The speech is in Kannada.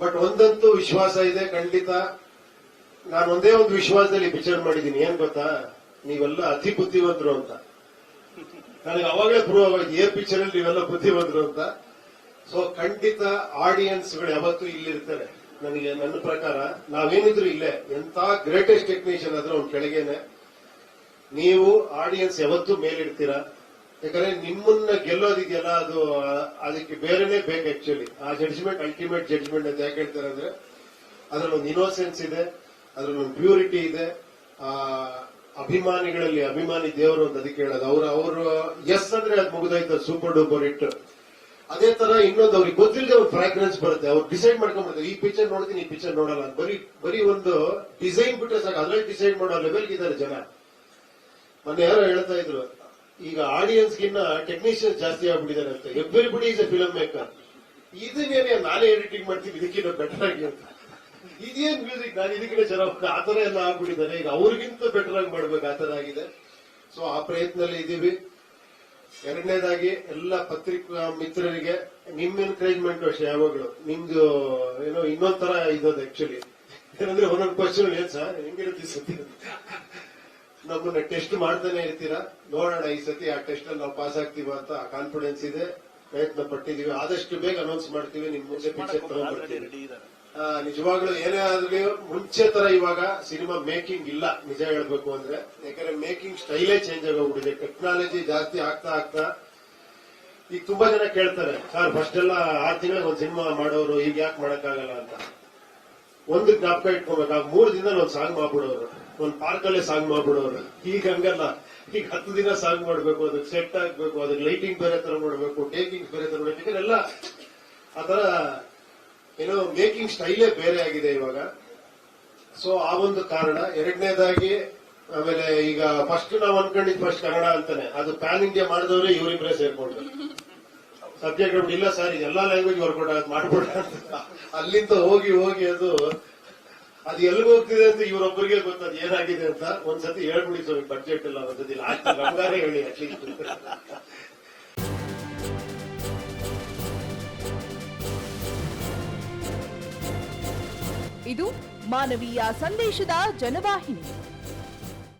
ಬಟ್ ಒಂದಂತೂ ವಿಶ್ವಾಸ ಇದೆ, ಖಂಡಿತ. ನಾನು ಒಂದೇ ಒಂದು ವಿಶ್ವಾಸದಲ್ಲಿ ಪಿಕ್ಚರ್ ಮಾಡಿದ್ದೀನಿ, ಏನ್ ಗೊತ್ತಾ? ನೀವೆಲ್ಲ ಅತಿ ಬುದ್ಧಿವಂತರು ಅಂತ. ನನಗೆ ಅವಾಗಲೇ ಪ್ರೂವ್ ಆಗೋದು ಏ ಪಿಕ್ಚರ್ ಅಲ್ಲಿ ನೀವೆಲ್ಲ ಬುದ್ಧಿವಂತರು ಅಂತ. ಸೊ ಖಂಡಿತ ಆಡಿಯನ್ಸ್ಗಳು ಯಾವತ್ತೂ ಇಲ್ಲಿರ್ತಾರೆ. ನನಗೆ ನನ್ನ ಪ್ರಕಾರ, ನಾವೇನಿದ್ರು ಇಲ್ಲೇ ಎಂತ ಗ್ರೇಟೆಸ್ಟ್ ಟೆಕ್ನಿಷಿಯನ್ ಆದ್ರೂ ಅವ್ನ ಕೆಳಗೇನೆ. ನೀವು ಆಡಿಯನ್ಸ್ ಯಾವತ್ತೂ ಮೇಲಿಡ್ತೀರಾ? ಯಾಕಂದ್ರೆ ನಿಮ್ಮನ್ನ ಗೆಲ್ಲೋದಿದೆಯಲ್ಲ, ಅದು, ಅದಕ್ಕೆ ಬೇರೆನೆ ಬೇಕು ಆಕ್ಚುಲಿ ಆ ಜಡ್ಜ್ಮೆಂಟ್ ಅಲ್ಟಿಮೇಟ್ ಜಡ್ಜ್ಮೆಂಟ್ ಅಂತ ಯಾಕೆ ಹೇಳ್ತಾರೆ ಅಂದ್ರೆ, ಅದ್ರಲ್ಲಿ ಒಂದು ಇನೋಸೆನ್ಸ್ ಇದೆ, ಅದ್ರಲ್ಲಿ ಒಂದು ಪ್ಯೂರಿಟಿ ಇದೆ, ಆ, ಅಭಿಮಾನಿಗಳಲ್ಲಿ ಅಭಿಮಾನಿ ದೇವರು ಅಂತ ಅದಕ್ಕೆ ಹೇಳೋದು. ಅವ್ರ, ಅವರು ಎಸ್ ಅಂದ್ರೆ ಅದು ಮುಗಿದಾಯ್ತು ಸೂಪರ್ ಡೂಪರ್ ಇಟ್ ಅದೇ ತರ ಇನ್ನೊಂದು ಅವ್ರಿಗೆ ಗೊತ್ತಿಲ್ಲದೆ ಒಂದು ಫ್ರಾಗ್ರೆನ್ಸ್ ಬರುತ್ತೆ. ಅವ್ರು ಡಿಸೈಡ್ ಮಾಡ್ಕೊಂಡ್ಬಿಡ್ತಾರೆ, ಈ ಪಿಕ್ಚರ್ ನೋಡ್ತೀನಿ, ಈ ಪಿಕ್ಚರ್ ನೋಡಲ್ಲ ಅಂತ. ಬರೀ ಬರೀ ಒಂದು ಡಿಸೈನ್ ಬಿಟ್ಟರೆ ಸಾಕು. ಅದ್ರಲ್ಲಿ ಡಿಸೈಡ್ ಮಾಡೋ ಲೆವೆಲ್ಗೆ ಇದ್ದಾರೆ ಜನ. ಮೊನ್ನೆ ಯಾರೋ ಹೇಳ್ತಾ ಇದ್ರು ಈಗ ಆಡಿಯನ್ಸ್ ಗಿನ್ನ ಟೆಕ್ನಿಷಿಯನ್ ಜಾಸ್ತಿ ಆಗ್ಬಿಟ್ಟಿದ್ದಾರೆ ಅಂತ. Everybody is a film maker ಇದನ್ನೇನೆ ನಾನೇ ಎಡಿಟಿಂಗ್ ಮಾಡ್ತೀನಿ, ಇದಕ್ಕಿಂತ ಬೆಟರ್ ಆಗಿ ಅಂತ. ಇದೇನ್ ಮ್ಯೂಸಿಕ್ ನಾನು ಇದಕ್ಕಿಂತ ಚೆನ್ನಾಗಿ ಆತರ ಎಲ್ಲ ಆಗ್ಬಿಟ್ಟಿದ್ದಾರೆ. ಈಗ ಅವ್ರಿಗಿಂತ ಬೆಟರ್ ಆಗಿ ಮಾಡ್ಬೇಕು ಆತರ ಆಗಿದೆ. ಸೊ ಆ ಪ್ರಯತ್ನದಲ್ಲಿ ಇದೀವಿ. ಎರಡನೇದಾಗಿ, ಎಲ್ಲ ಪತ್ರಿಕಾ ಮಿತ್ರರಿಗೆ ನಿಮ್ ಎನ್ಕರೇಜ್ಮೆಂಟ್ ಅಷ್ಟೇ, ಯಾವಾಗ್ಲೂ. ನಿಮ್ದು, ಏನೋ ಇನ್ನೊಂದ್ ತರ ಇದ್ದದ್ದು ಆಕ್ಚುಲಿ ಏನಂದ್ರೆ ಒಂದೊಂದು ಕ್ವಶನ್ ಏನ್ ಸರ್ ಹೆಂಗಿರುತ್ತೆ ಸತಿ ನಮ್ಮನ್ನ ಟೆಸ್ಟ್ ಮಾಡ್ತಾನೆ ಇರ್ತೀರಾ? ನೋಡೋಣ ಈ ಸತಿ ಆ ಟೆಸ್ಟ್ ಅಲ್ಲಿ ನಾವು ಪಾಸ್ ಆಗ್ತೀವ ಅಂತ ಕಾನ್ಫಿಡೆನ್ಸ್ ಇದೆ. ಪ್ರಯತ್ನ ಪಟ್ಟಿದೀವಿ ಆದಷ್ಟು ಬೇಗ ಅನೌನ್ಸ್ ಮಾಡ್ತೀವಿ. ನಿಮ್ ಮುಂದೆ ಪಿಕ್ಚರ್ ತಗೊಂಡ್ಬರ್ತೀವಿ. ನಿಜವಾಗ್ಲು ಏನೇ ಆದ್ರೂ ಮುಂಚೆ ತರ ಇವಾಗ ಸಿನಿಮಾ ಮೇಕಿಂಗ್ ಇಲ್ಲ. ನಿಜ ಹೇಳ್ಬೇಕು ಅಂದ್ರೆ. ಯಾಕಂದ್ರೆ ಮೇಕಿಂಗ್ ಸ್ಟೈಲೇ ಚೇಂಜ್ ಆಗೋಗ್ಬಿಟ್ಟಿದೆ. ಟೆಕ್ನಾಲಜಿ ಜಾಸ್ತಿ ಆಗ್ತಾ ಆಗ್ತಾ ಈಗ ತುಂಬಾ ಜನ ಕೇಳ್ತಾರೆ ಸರ್ ಫಸ್ಟ್ ಎಲ್ಲ ಆರ್ ತಿಂಗಳಿಗೆ ಒಂದ್ ಸಿನಿಮಾ ಮಾಡೋರು ಈಗ ಯಾಕೆ ಮಾಡಕ್ಕಾಗಲ್ಲ? ಅಂತ. ಒಂದು ಜ್ಞಾಪಕ ಇಟ್ಕೋಬೇಕು. ಆ ಮೂರು ದಿನದಲ್ಲಿ ಒಂದ್ ಸಾಂಗ್ ಮಾಡ್ಬಿಡೋರು. ಒಂದ್ ಪಾರ್ಕಲ್ಲೇ ಸಾಂಗ್ ಮಾಡ್ಬಿಡೋರು. ಈಗ ಹಂಗಲ್ಲ. ಈಗ ಹತ್ತು ದಿನ ಸಾಂಗ್ ಮಾಡ್ಬೇಕು ಅದಕ್ಕೆ ಸೆಟ್ ಆಗ್ಬೇಕು ಅದಕ್ಕೆ ಲೈಟಿಂಗ್ ಬೇರೆ ತರ ಮಾಡ್ಬೇಕು ಟೇಕಿಂಗ್ ಬೇರೆ ತರ ಮಾಡ್ಬೇಕು ಎಲ್ಲ ಆತರ ಏನೋ ಮೇಕಿಂಗ್ ಸ್ಟೈಲೇ ಬೇರೆ ಆಗಿದೆ ಇವಾಗ. ಸೊ ಆ ಒಂದು ಕಾರಣ. ಎರಡನೇದಾಗಿ, ಆಮೇಲೆ ಈಗ ಫಸ್ಟ್ ನಾವು ಅನ್ಕೊಂಡಿದ್ ಫಸ್ಟ್ ಕನ್ನಡ ಅಂತಾನೆ. ಅದು ಪ್ಯಾನ್ ಇಂಡಿಯಾ ಮಾಡಿದವ್ರೆ ಇವರಿಬ್ಬರೇ ಸೇರ್ಕೊಂಡ್ರು. ಸಬ್ಜೆಕ್ಟ್ ಇಲ್ಲ ಸರ್ ಇದೆಲ್ಲಾ ಲ್ಯಾಂಗ್ವೇಜ್ ವರ್ಕೌಟ್ ಆಗುತ್ತೆ ಮಾಡ್ಬಿಡ ಅಲ್ಲಿಂದ ಹೋಗಿ ಹೋಗಿ ಅದು ಅದು ಎಲ್ಲಿಗೆ ಹೋಗ್ತಿದೆ ಅಂತ ಇವರೊಬ್ಬರಿಗೆ ಗೊತ್ತದ ಏನಾಗಿದೆ ಅಂತ ಒಂದ್ಸತಿ ಹೇಳ್ಬಿಡಿ ಸ್ವಾಮಿ ಬಜೆಟ್ ಎಲ್ಲ ಒಂದ್ಸತಿ ನಮ್ಗಾರೇ ಹೇಳಿ ಅಟ್ಲೀಸ್ಟ್ ಇದು ಮಾನವೀಯ ಸಂದೇಶದ ಜನವಾಹಿನಿ.